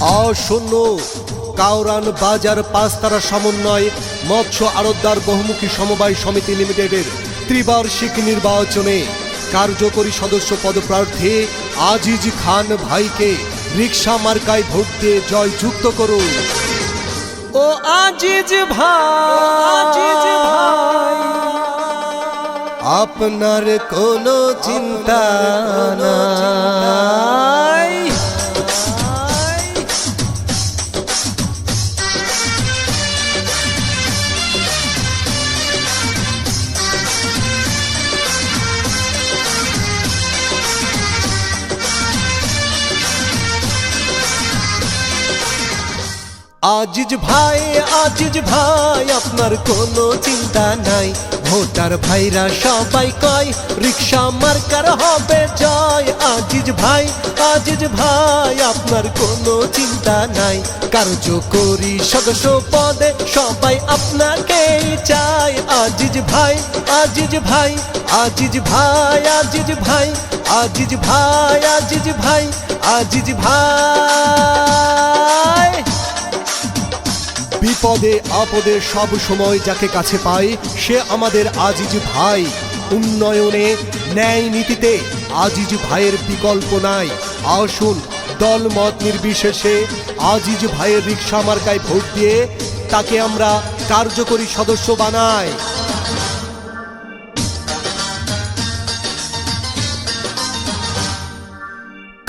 আসন্ন কাউরান বাজার পাঁচতারা সমন্বয় মৎস্য আড়তদার বহুমুখী সমবায় সমিতি লিমিটেডের ত্রিবার্ষিক নির্বাচনে কার্যকরী সদস্য পদপ্রার্থী আজিজ খান ভাইকে রিক্সা মার্কায় ভোট দিয়ে জয়যুক্ত করুন। ও আজিজ ভাই। আজিজ ভাই আপনার কোনো চিন্তা নাই। আজিজ ভাই আজিজ ভাই আপনার কোনো চিন্তা নাই ভোটার ভাইরা সবাই কয় রিক্সা মার্কার হবে জয় আজিজ ভাই আজিজ ভাই আপনার কোনো চিন্তা নাই কার্যকরী সদস্য পদে সবাই আপনাকেই চায় আজিজ ভাই আজিজ ভাই আজিজ ভাই আজিজ ভাই আজিজ ভাই আজিজ ভাই আজিজ ভাই বিপদে, আপদে সব সময় যাকে কাছে পাই, সে আমাদের আজিজ ভাই। উন্নয়নে, ন্যায় নীতিতে আজিজ ভাইয়ের বিকল্প নাই। আসুন দল মত নির্বিশেষে আজিজ ভাইয়ের রিক্সা মার্কায় ভোট দিয়ে তাকে আমরা কার্যকরী সদস্য বানাই।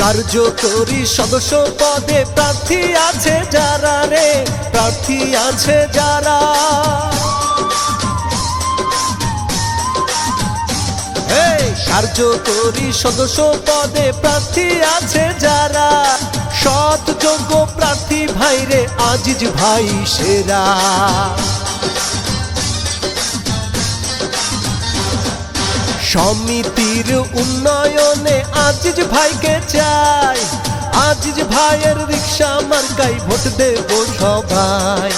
কার্যকরী সদস্য পদে প্রার্থী আছে যারা রে, প্রার্থী আছে যারা। কার্যকরী সদস্য পদে প্রার্থী আছে যারা। সৎ, যোগ্য প্রার্থী ভাইরে, আজিজ ভাই সেরা। সমিতির উন্নয়নে আজিজ ভাইকে চাই। আজিজ ভাইয়ের রিক্সা মার্কাই ভোট দেব সবাই।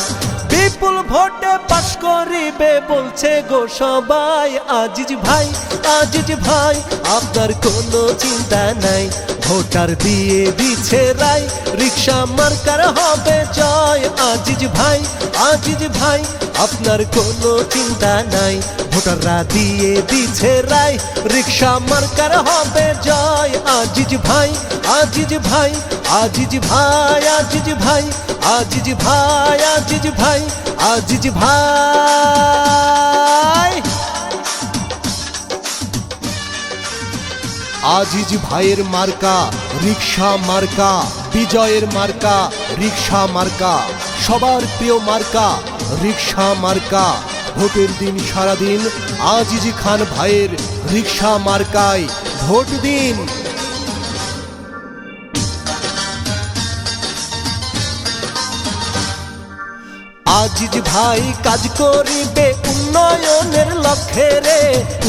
বিপুল ভোটে পাশ করিবে বলছে গো সবাই। আজিজ ভাই আজিজ ভাই, আপনার কোনো চিন্তা নাই। ভোটার দিয়ে দিছে রাই রিক্সা মার্কার হবে জয়। আজিজ ভাই আজিজ ভাই, আপনার কোনো চিন্তা নাই। ভোটাররা দিয়ে দিছে রায়, রিক্সা মার্কার হবে জয়। আজিজ ভাই আজিজ ভাই আজিজ ভাই আজিজ ভাই আজিজ ভাই আজিজ ভাই আজিজ ভাই। আজিজ ভাইয়ের মার্কা রিক্সা মার্কা, বিজয়ের মার্কা রিক্সা মার্কা, সবার প্রিয় মার্কা রিক্সা মার্কা। ভোটের দিন সারাদিন আজিজ খান ভাইয়ের রিক্সা মার্কায় ভোট দিন। আজিজ ভাই কাজ করিবে উন্নয়নের লক্ষ্যে রে,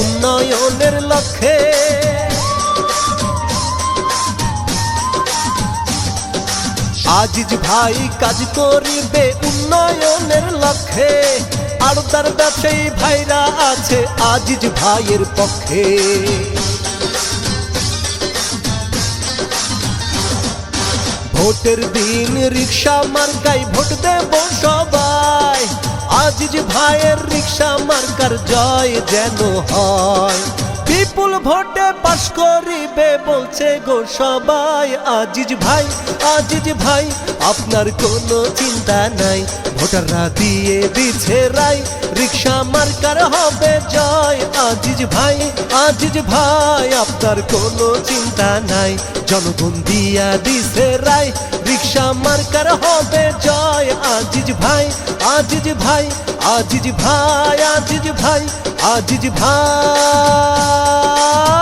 উন্নয়নের লক্ষ্যে। আজিজ ভাই কাজ করিবে উন্নয়নের লক্ষ্যে আর তার ব্যবসায়ী ভাইরা আছে আজিজ ভাইয়ের পক্ষে। ভোটের দিন রিক্সা মার্কাই ভোট দেব সবাই। আজিজ ভাইয়ের রিক্সা মার্কার জয় যেন হয়। বিপুল ভোটে পাশ করিবে বলছে গো সবাই। আজিজ ভাই আজিজ ভাই, আপনার কোনো চিন্তা নাই। ভোটাররা দিয়ে দিছে রাই রিক্সা মার্কার হবে জয়। আজিজ ভাই আজিজ ভাই, আপনার কোনো চিন্তা নাই। জনগণ দিয়া দিছে রাই রিক্সা মার্কার হবে জয় আজিজ ভাই আজিজ ভাই আজিজ ভাই আজিজ ভাই আজিজ ভাই।